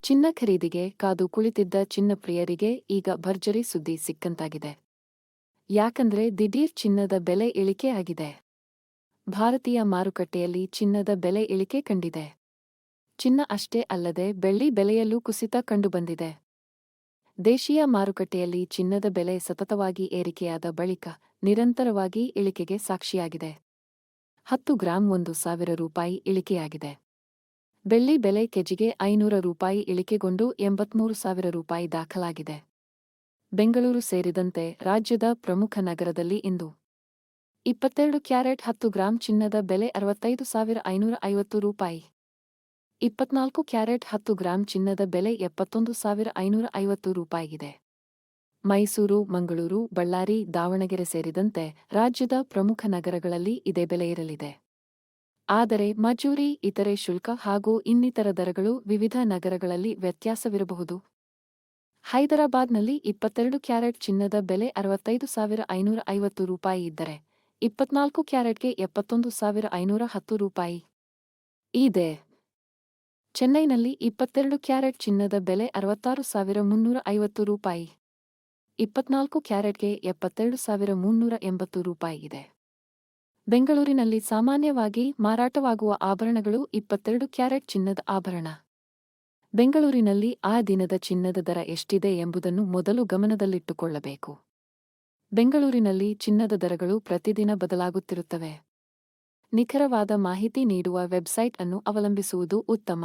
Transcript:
ಚಿನ್ನ ಖರೀದಿಗೆ ಕಾದು ಕುಳಿತಿದ್ದ ಚಿನ್ನಪ್ರಿಯರಿಗೆ ಈಗ ಭರ್ಜರಿ ಸುದ್ದಿ ಸಿಕ್ಕಂತಾಗಿದೆ. ಯಾಕಂದ್ರೆ ದಿಢೀರ್ ಚಿನ್ನದ ಬೆಲೆ ಇಳಿಕೆ ಆಗಿದೆ. ಭಾರತೀಯ ಮಾರುಕಟ್ಟೆಯಲ್ಲಿ ಚಿನ್ನದ ಬೆಲೆ ಇಳಿಕೆ ಕಂಡಿದೆ. ಚಿನ್ನ ಅಷ್ಟೇ ಅಲ್ಲದೆ ಬೆಳ್ಳಿ ಬೆಲೆಯಲ್ಲೂ ಕುಸಿತ ಕಂಡುಬಂದಿದೆ. ದೇಶೀಯ ಮಾರುಕಟ್ಟೆಯಲ್ಲಿ ಚಿನ್ನದ ಬೆಲೆ ಸತತವಾಗಿ ಏರಿಕೆಯಾದ ಬಳಿಕ ನಿರಂತರವಾಗಿ ಇಳಿಕೆಗೆ ಸಾಕ್ಷಿಯಾಗಿದೆ. ಹತ್ತು ಗ್ರಾಂ ಒಂದು ಸಾವಿರ ರೂಪಾಯಿ ಇಳಿಕೆಯಾಗಿದೆ. ಬೆಳ್ಳಿ ಬೆಲೆ ಕೆಜಿಗೆ ಐನೂರ ರೂಪಾಯಿ ಇಳಿಕೆಗೊಂಡು ಎಂಬತ್ಮೂರು ಸಾವಿರ ರೂಪಾಯಿ ದಾಖಲಾಗಿದೆ. ಬೆಂಗಳೂರು ಸೇರಿದಂತೆ ರಾಜ್ಯದ ಪ್ರಮುಖ ನಗರದಲ್ಲಿ ಇಂದು ಇಪ್ಪತ್ತೆರಡು ಕ್ಯಾರೆಟ್ ಹತ್ತು ಗ್ರಾಂ ಚಿನ್ನದ ಬೆಲೆ ಅರವತ್ತೈದು ಸಾವಿರ ಐನೂರ ಐವತ್ತು ರೂಪಾಯಿ. ಇಪ್ಪತ್ನಾಲ್ಕು ಕ್ಯಾರೆಟ್ ಹತ್ತು ಗ್ರಾಂ ಚಿನ್ನದ ಬೆಲೆ ಎಪ್ಪತ್ತೊಂದು ಸಾವಿರ ಐನೂರ ಐವತ್ತು ರೂಪಾಯಿಗಿದೆ. ಮೈಸೂರು, ಮಂಗಳೂರು, ಬಳ್ಳಾರಿ, ದಾವಣಗೆರೆ ಸೇರಿದಂತೆ ರಾಜ್ಯದ ಪ್ರಮುಖ ನಗರಗಳಲ್ಲಿ ಇದೇ ಬೆಲೆ ಇರಲಿದೆ. ಆದರೆ ಮಜೂರಿ, ಇತರೆ ಶುಲ್ಕ ಹಾಗೂ ಇನ್ನಿತರ ದರಗಳು ವಿವಿಧ ನಗರಗಳಲ್ಲಿ ವ್ಯತ್ಯಾಸವಿರಬಹುದು. ಹೈದರಾಬಾದ್ನಲ್ಲಿ ಇಪ್ಪತ್ತೆರಡು ಕ್ಯಾರೆಟ್ ಚಿನ್ನದ ಬೆಲೆ ಅರವತ್ತೈದು ಸಾವಿರ ಐನೂರ ಐವತ್ತು ರೂಪಾಯಿ ಇದ್ದರೆ, ಇಪ್ಪತ್ನಾಲ್ಕು ಕ್ಯಾರೆಟ್ಗೆ ಎಪ್ಪತ್ತೊಂದು ಸಾವಿರ ಐನೂರ ಹತ್ತು ರೂಪಾಯಿ. ಇದೆ. ಚೆನ್ನೈನಲ್ಲಿ ಇಪ್ಪತ್ತೆರಡು ಕ್ಯಾರೆಟ್ ಚಿನ್ನದ ಬೆಲೆ ಅರವತ್ತಾರು ಸಾವಿರ ಮುನ್ನೂರ ಐವತ್ತು ರೂಪಾಯಿ. ಇಪ್ಪತ್ನಾಲ್ಕು ಕ್ಯಾರೆಟ್ಗೆ ಎಪ್ಪತ್ತೆರಡು ಸಾವಿರ ಮುನ್ನೂರ ಎಂಬತ್ತು ರೂಪಾಯಿ ಇದೆ. ಬೆಂಗಳೂರಿನಲ್ಲಿ ಸಾಮಾನ್ಯವಾಗಿ ಮಾರಾಟವಾಗುವ ಆಭರಣಗಳು ಇಪ್ಪತ್ತೆರಡು ಕ್ಯಾರೆಟ್ ಚಿನ್ನದ ಆಭರಣ. ಬೆಂಗಳೂರಿನಲ್ಲಿ ಆ ದಿನದ ಚಿನ್ನದ ದರ ಎಷ್ಟಿದೆ ಎಂಬುದನ್ನು ಮೊದಲು ಗಮನದಲ್ಲಿಟ್ಟುಕೊಳ್ಳಬೇಕು. ಬೆಂಗಳೂರಿನಲ್ಲಿ ಚಿನ್ನದ ದರಗಳು ಪ್ರತಿದಿನ ಬದಲಾಗುತ್ತಿರುತ್ತವೆ. ನಿಖರವಾದ ಮಾಹಿತಿ ನೀಡುವ ವೆಬ್ಸೈಟ್ ಅನ್ನು ಅವಲಂಬಿಸುವುದು ಉತ್ತಮ.